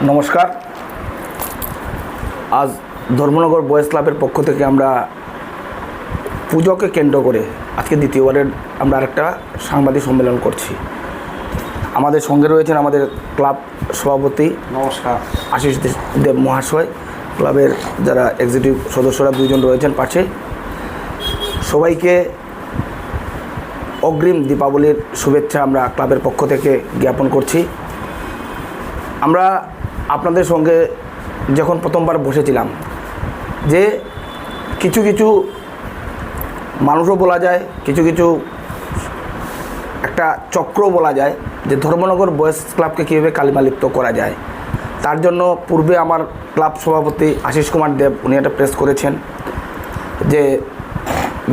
নমস্কার। আজ ধর্মনগর বয়েজ ক্লাবের পক্ষ থেকে আমরা পুজোকে কেন্দ্র করে আজকে দ্বিতীয়বারের আমরা আরেকটা সাংবাদিক সম্মেলন করছি। আমাদের সঙ্গে রয়েছেন আমাদের ক্লাব সভাপতি নমস্কার। আশিস দেব মহাশয়। ক্লাবের যারা এক্সিকিউটিভ সদস্যরা দুজন রয়েছেন পাশে। সবাইকে অগ্রিম দীপাবলির শুভেচ্ছা আমরা ক্লাবের পক্ষ থেকে জ্ঞাপন করছি। আমরা আপনাদের সঙ্গে যখন প্রথমবার বসেছিলাম, যে কিছু কিছু মানুষও বলা যায়, কিছু কিছু একটা চক্র বলা যায়, যে ধর্মনগর বয়েজ ক্লাবকে কীভাবে কালিমালিপ্ত করা যায়। তার জন্য পূর্বে আমার ক্লাব সভাপতি আশিস কুমার দেব, উনি একটা প্রেস করেছেন, যে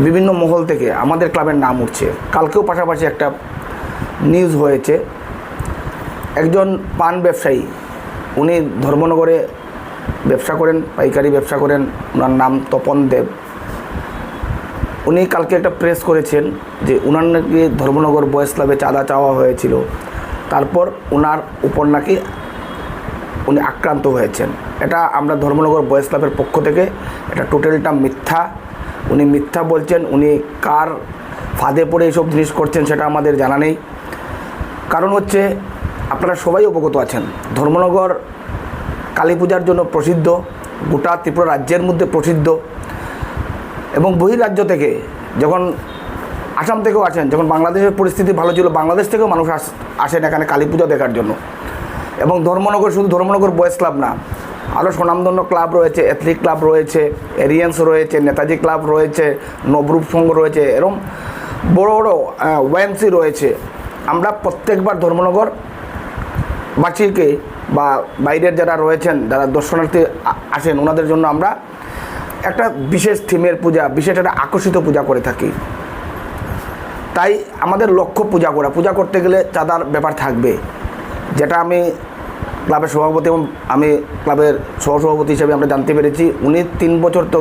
বিভিন্ন মহল থেকে আমাদের ক্লাবের নাম উঠছে। কালকেও পাশাপাশি একটা নিউজ হয়েছে, একজন পান ব্যবসায়ী উনি ধর্মনগরে ব্যবসা করেন, পাইকারি ব্যবসা করেন, ওনার নাম তপন দেব। উনি কালকে একটা প্রেস করেছেন যে উনার নাকি ধর্মনগর বয়েস ক্লাবে চাঁদা চাওয়া হয়েছিল। তারপর ওনার উপর নাকি উনি আক্রান্ত হয়েছেন। এটা আমরা ধর্মনগর বয়েস ক্লাবের পক্ষ থেকে, এটা টোটালটা মিথ্যা। উনি মিথ্যা বলছেন, উনি কার ফাঁদে পড়ে এইসব জিনিস করছেন সেটা আমাদের জানা নেই। কারণ হচ্ছে আপনারা সবাই অবগত আছেন। ধর্মনগর, কালী পূজার জন্য প্রসিদ্ধ, গোটা ত্রিপুরা রাজ্যের মধ্যে প্রসিদ্ধ এবং বহিরাজ্য থেকে যখন আসাম থেকেও আসেন, যখন বাংলাদেশের পরিস্থিতি ভালো ছিল, বাংলাদেশ থেকেও মানুষ আস- আসেন এখানে কালী পুজো দেখার জন্য। এবং ধর্মনগর শুধু ধর্মনগর বয়েজ ক্লাব না, আরও স্বনামধন্য ক্লাব রয়েছে অ্যাথলিক ক্লাব রয়েছে, এরিয়ান্স রয়েছে, নেতাজি ক্লাব রয়েছে, নবরূপ সংঘ রয়েছে, এরম বড় বড় ওয়াইএমসি রয়েছে। আমরা প্রত্যেকবার ধর্মনগর বাসীকে বা বাইরের যারা রয়েছেন, যারা দর্শনার্থী আসেন, ওনাদের জন্য আমরা একটা বিশেষ থিমের পূজা, বিশেষ একটা আকর্ষিত পূজা করে থাকি। তাই আমাদের লক্ষ্য পূজা করা। পূজা করতে গেলে চাঁদার ব্যাপার থাকবে। যেটা আমি ক্লাবের সভাপতি এবং আমি ক্লাবের সহসভাপতি হিসেবে আমরা জানতে পেরেছি, উনি তিন বছর তো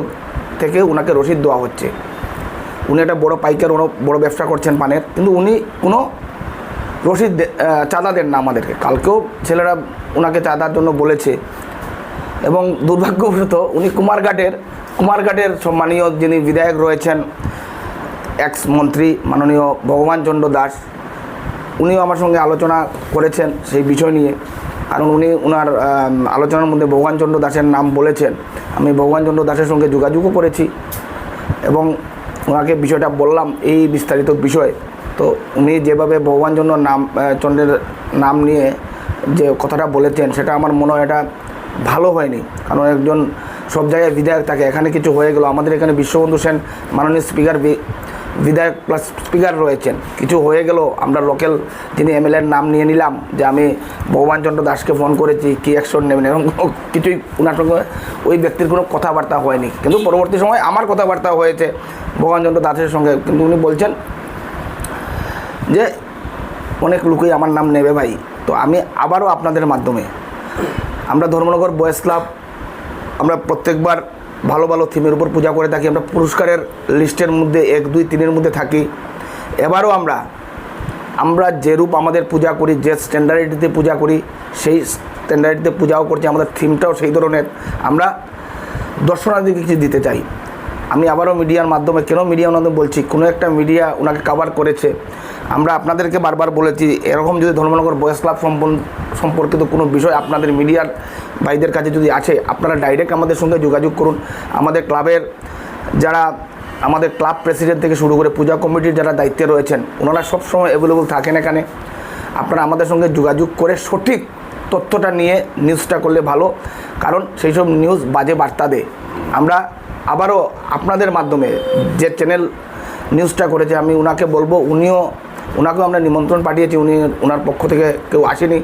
থেকে ওনাকে রসিদ দেওয়া হচ্ছে। উনি একটা বড় পাইকার, বড় ব্যবসা করছেন পানের। কিন্তু উনি কোনো রসিদ দে- আহ, চাঁদা দেন না আমাদেরকে। কালকেও ছেলেরা ওনাকে চাঁদার জন্য বলেছে। এবং দুর্ভাগ্যবশত উনি কুমারঘাটের কুমারঘাটের সম্মানীয় যিনি বিধায়ক রয়েছেন এক্স মন্ত্রী মাননীয় ভগবান চন্দ্র দাস উনিও আমার সঙ্গে আলোচনা করেছেন সেই বিষয় নিয়ে। কারণ উনি ওনার আলোচনার মধ্যে ভগবান চন্দ্র দাসের নাম বলেছেন। আমি ভগবান চন্দ্র দাসের সঙ্গে যোগাযোগও করেছি। এবং ওনাকে বিষয়টা বললাম এই বিস্তারিত বিষয়। তো উনি যেভাবে ভগবান চন্দ্র নাম চন্দ্রের নাম নিয়ে যে কথাটা বলেছেন, সেটা আমার মনে হয় এটা ভালো হয়নি। কারণ একজন সব জায়গায় বিধায়ক থাকে, এখানে কিছু হয়ে গেল। আমাদের এখানে বিশ্ববন্ধু সেন মাননীয় স্পিকার বিধায়ক প্লাস স্পিকার রয়েছেন। কিছু হয়ে গেল, আমরা লোকাল যিনি এমএলএর নাম নিয়ে নিলাম, যে আমি ভগবান চন্দ্র দাসকে ফোন করেছি, কী অ্যাকশন নেবেন, এরকম কিছুই ওনার সঙ্গে ওই ব্যক্তির কোনো কথাবার্তা হয়নি। কিন্তু পরবর্তী সময় আমার কথাবার্তা হয়েছে ভগবান চন্দ্র দাসের সঙ্গে। কিন্তু উনি বলছেন যে অনেক লোকই আমার নাম নেবে ভাই। তো আমি আবারও আপনাদের মাধ্যমে, আমরা ধর্মনগর বয়েজ ক্লাব, আমরা প্রত্যেকবার ভালো ভালো থিমের উপর পূজা করে থাকি, আমরা পুরস্কারের লিস্টের মধ্যে এক, দুই, তিনের মধ্যে থাকি। এবারও আমরা আমরা যে রূপ আমাদের পূজা করি, যে স্ট্যান্ডার্ডিতে পূজা করি, সেই স্ট্যান্ডার্ডিতে পূজাও করছি, আমাদের থিমটাও সেই ধরনের। আমরা দর্শনার্থীকে কিছু দিতে চাই। আমি আবারও মিডিয়ার মাধ্যমে, কেন মিডিয়ার মাধ্যমে বলছি? কোনো একটা মিডিয়া ওনাকে কাভার করেছে। আমরা আপনাদেরকে বারবার বলেছি, এরকম যদি ধর্মনগর বয়স ক্লাব সম্পর্কিত কোনো বিষয় আপনাদের মিডিয়ার ভাইদের কাছে যদি আছে, আপনারা ডাইরেক্ট আমাদের সঙ্গে যোগাযোগ করুন। আমাদের ক্লাবের যারা, আমাদের ক্লাব প্রেসিডেন্ট থেকে শুরু করে পূজা কমিটির যারা দায়িত্বে রয়েছেন, ওনারা সবসময় অ্যাভেলেবল থাকেন এখানে। আপনারা আমাদের সঙ্গে যোগাযোগ করে সঠিক তথ্যটা নিয়ে নিউজটা করলে ভালো। কারণ সেই সব নিউজ বাজে বার্তা দেয়। আমরা আবারও আপনাদের মাধ্যমে যে চ্যানেল নিউজটা করেছে, আমি ওনাকে বলব, উনিও ওনাকেও আমরা নিমন্ত্রণ পাঠিয়েছি, উনি ওনার পক্ষ থেকে কেউ আসেনি।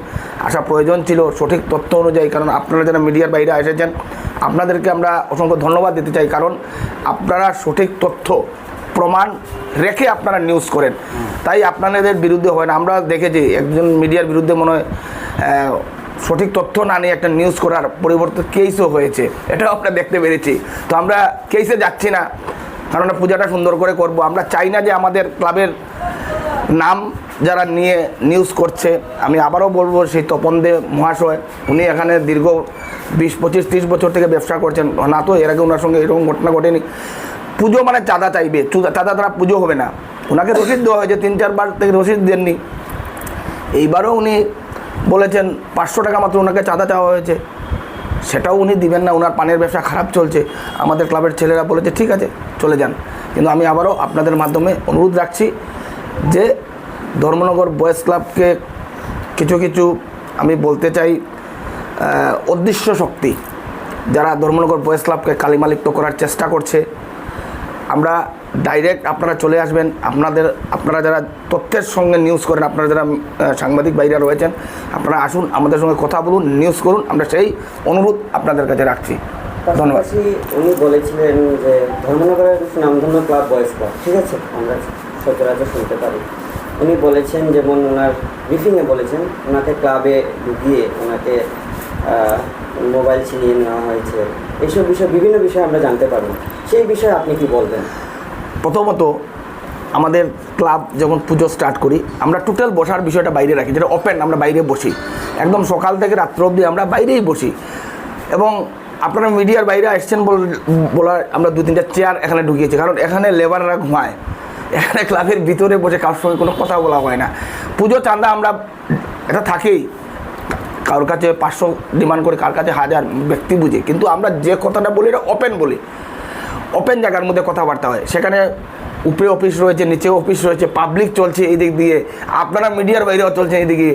আসা প্রয়োজন ছিল সঠিক তথ্য অনুযায়ী, কারণ আপনারা যারা মিডিয়ার বাইরে এসেছেন, আপনাদেরকে আমরা অসংখ্য ধন্যবাদ দিতে চাই, কারণ আপনারা সঠিক তথ্য, প্রমাণ রেখে আপনারা নিউজ করেন। তাই আপনাদের বিরুদ্ধে হয় না। আমরা দেখেছি, একজন মিডিয়ার বিরুদ্ধে মনে হয় সঠিক তথ্য না নিয়ে একটা নিউজ করার পরিবর্তে কেসও হয়েছে। এটাও আমরা দেখতে পেরেছি। তো আমরা কেসে যাচ্ছি না। কারণ পূজাটা সুন্দর করে করব। আমরা চাই না যে আমাদের ক্লাবের নাম যারা নিয়ে নিউজ করছে। আমি আবারও বলব, সেই তপন দে মহাশয়, উনি এখানে দীর্ঘ বিশ, পঁচিশ, ত্রিশ বছর থেকে ব্যবসা করছেন। না তো, এর আগে ওনার সঙ্গে এরকম ঘটনা ঘটেনি। পুজো মানে চাঁদা চাইবে। চাঁদা দ্বারা পুজো হবে না। ওনাকে রসিদ দেওয়া হয়েছে। তিন, চারবার থেকে রসিদ দেননি। এইবারও উনি বলেছেন, পাঁচশো টাকা মাত্র ওনাকে চাঁদা চাওয়া হয়েছে। সেটাও উনি দিবেন না, ওনার পানের ব্যবসা খারাপ চলছে। আমাদের ক্লাবের ছেলেরা বলেছে, ঠিক আছে, চলে যান। কিন্তু আমি আবারও আপনাদের মাধ্যমে অনুরোধ রাখছি যে, ধর্মনগর বয়েজ ক্লাবকে কিছু কিছু, আমি বলতে চাই অদৃশ্য শক্তি, যারা ধর্মনগর বয়েজ ক্লাবকে কালিমালিপ্ত করার চেষ্টা করছে। আমরা ডাইরেক্ট আপনারা চলে আসবেন। আপনাদের, আপনারা যারা তথ্যের সঙ্গে নিউজ করেন, আপনারা যারা সাংবাদিক বাইরে রয়েছেন, আপনারা আসুন, আমাদের সঙ্গে কথা বলুন নিউজ করুন, আমরা সেই অনুরোধ আপনাদের কাছে রাখছি। ধন্যবাদ। উনি বলেছিলেন যে ধর্মনগরের সুনামধন্য ক্লাব বয়েজ ক্লাব, ঠিক আছে? আমরা সচরাচর শুনতে পারি। উনি বলেছেন যেমন ওনার ব্রিফিংয়ে বলেছেন, ওনাকে ক্লাবে ঢুকিয়ে ওনাকে মোবাইল ছিনিয়ে নেওয়া হয়েছে। এইসব বিষয়, বিভিন্ন বিষয় আমরা জানতে পারব। সেই বিষয়ে আপনি কি বলবেন? প্রথমত আমাদের ক্লাব যখন পুজো স্টার্ট করি, আমরা টোটাল বসার বিষয়টা বাইরে রাখি, যেটা ওপেন আমরা বাইরে বসি। একদম সকাল থেকে রাত্র অবধি আমরা বাইরেই বসি। এবং আপনারা মিডিয়ার বাইরে আসছেন বল- বলার আমরা দু তিনটা চেয়ার এখানে ঢুকিয়েছি, কারণ এখানে লেবাররা ঘুমায়। এখানে ক্লাবের ভিতরে বসে কারোর সঙ্গে কোনো কথা বলা হয় না। পুজো চাঁদা আমরা, এটা থাকেই। কারোর কাছে পাঁচশো ডিমান্ড করে, কার কাছে হাজার, ব্যক্তি বুঝে। কিন্তু আমরা যে কথাটা বলি, এটা ওপেন বলি। ওপেন জায়গার মধ্যে কথাবার্তা হয়। সেখানে উপরে অফিস রয়েছে, নিচে অফিস রয়েছে পাবলিক চলছে এই দিক দিয়ে, আপনারা মিডিয়ার বাইরেও চলছে এই দিকে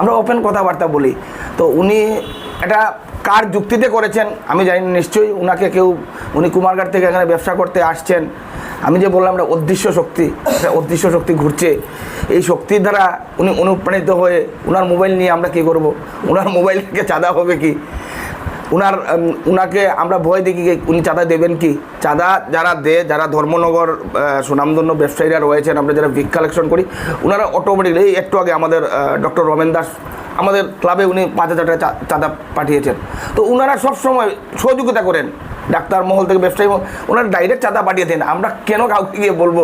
আমরা ওপেন কথাবার্তা বলি। তো উনি এটা কার যুক্তিতে করেছেন, আমি জানি নিশ্চয়ই উনাকে কেউ, উনি কুমারঘাট থেকে এখানে ব্যবসা করতে আসছেন। আমি যে বললাম না অদৃশ্য শক্তি অদৃশ্য শক্তি ঘুরছে। এই শক্তির দ্বারা উনি অনুপ্রাণিত হয়ে ওনার মোবাইল নিয়ে আমরা কী করব? ওনার মোবাইল থেকে চাঁদা হবে কি? উনার উনাকে আমরা ভয় দেখি উনি চাঁদা দেবেন কি? চাঁদা যারা দে যারা ধর্মনগর সুনামধন্য ব্যবসায়ীরা রয়েছেন, আমরা যারা ভিক কালেকশন করি ওনারা অটোমেটিকলি এই একটু আগে আমাদের ডক্টর রমেন দাস, আমাদের ক্লাবে উনি পাঁচ হাজার টাকা চাঁদা পাঠিয়েছেন। তো ওনারা সবসময় সহযোগিতা করেন, ডাক্তার মহল থেকে ব্যবসায়ী ওনারা ডাইরেক্ট চাঁদা পাঠিয়ে দেন। আমরা কেন কাউকে গিয়ে বলব?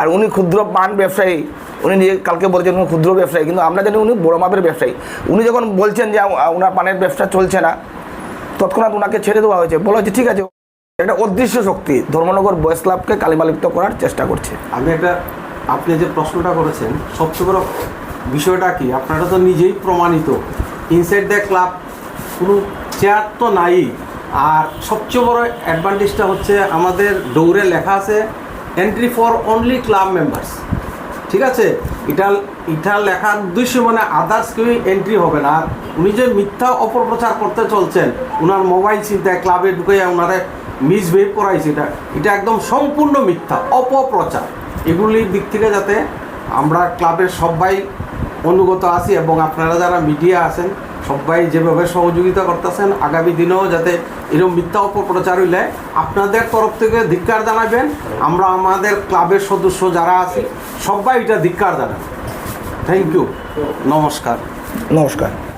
আর উনি ক্ষুদ্র পান ব্যবসায়ী, উনি নিজে কালকে বলেছেন উনি ক্ষুদ্র ব্যবসায়ী, কিন্তু আমরা জানি উনি বড় মাপের ব্যবসায়ী। উনি যখন বলছেন যে ওনার পানের ব্যবসা চলছে না তৎক্ষণাৎ ওনাকে ছেড়ে দেওয়া হয়েছে। বলা হয়েছে, ঠিক আছে, এটা অদৃশ্য শক্তি। ধর্মনগর বয়েস ক্লাবকে কালিমালিপ্ত করার চেষ্টা করছে। আমি একটা আপনি যে প্রশ্নটা করেছেন, সবচেয়ে বড় বিষয়টা কি? আপনারা তো নিজেই প্রমাণিত। ইনসাইড দ্য ক্লাব কোনো চেয়ার তো নাই। আর সবচেয়ে বড় অ্যাডভান্টেজটা হচ্ছে আমাদের দৌড়ে লেখা আছে entry for only club members ঠিক আছে? এটা এটা লেখার উদ্দেশ্য মানে আদার্স কেউ এন্ট্রি হবে না। আর উনি যে মিথ্যা অপপ্রচার করতে চলছেন ওনার মোবাইল চিন্তায় ক্লাবে ঢুকে ওনারে মিসবিহেভ করাইছে। এটা এটা একদম সম্পূর্ণ মিথ্যা, অপপ্রচার। এগুলির দিক থেকে যাতে আমরা ক্লাবের সবাই অনুগত আছি এবং আপনারা যারা মিডিয়া আছেন সবাই যেভাবে সহযোগিতা করতেছেন, আগামী দিনেও যাতে এরকম মিথ্যা অপপ্রচার হইলে আপনাদের তরফ থেকে ধিক্কার জানাবেন। আমরা আমাদের ক্লাবের সদস্য যারা আছি, সবাই এটা ধিক্কার জানাবেন। থ্যাংক ইউ নমস্কার। নমস্কার।